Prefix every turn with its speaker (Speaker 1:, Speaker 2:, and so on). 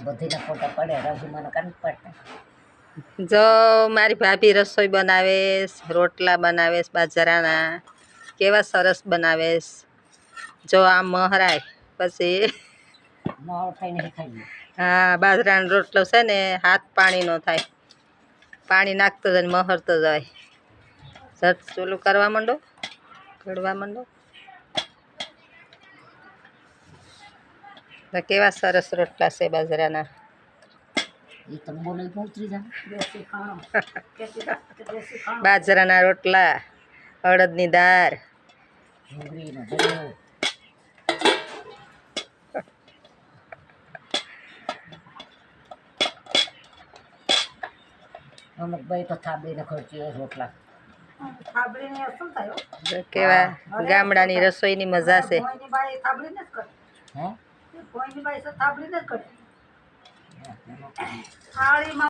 Speaker 1: બધીના ફોટા પડે રજુ મને કાન પડતા
Speaker 2: જો મારી ભાભી રસોઈ બનાવે રોટલા બનાવે બાજરાના કેવા સરસ બનાવે જો આ મહરાય પછી હા બાજરાનો રોટલો છે ને હાથ પાણીનો થાય. પાણી નાખતો જાય ને મહરતો જાય. ઝટ ચોલું કરવા માંડો? ઘડવા માંડો? કેવા સરસ રોટલા છે બાજરાના? બાજરાના રોટલા અડદની દાળ. કેવા ગામડાની રસોઈની મજા છે.
Speaker 1: કોઈની પાસે થાપડી જ કરે થાળીમાં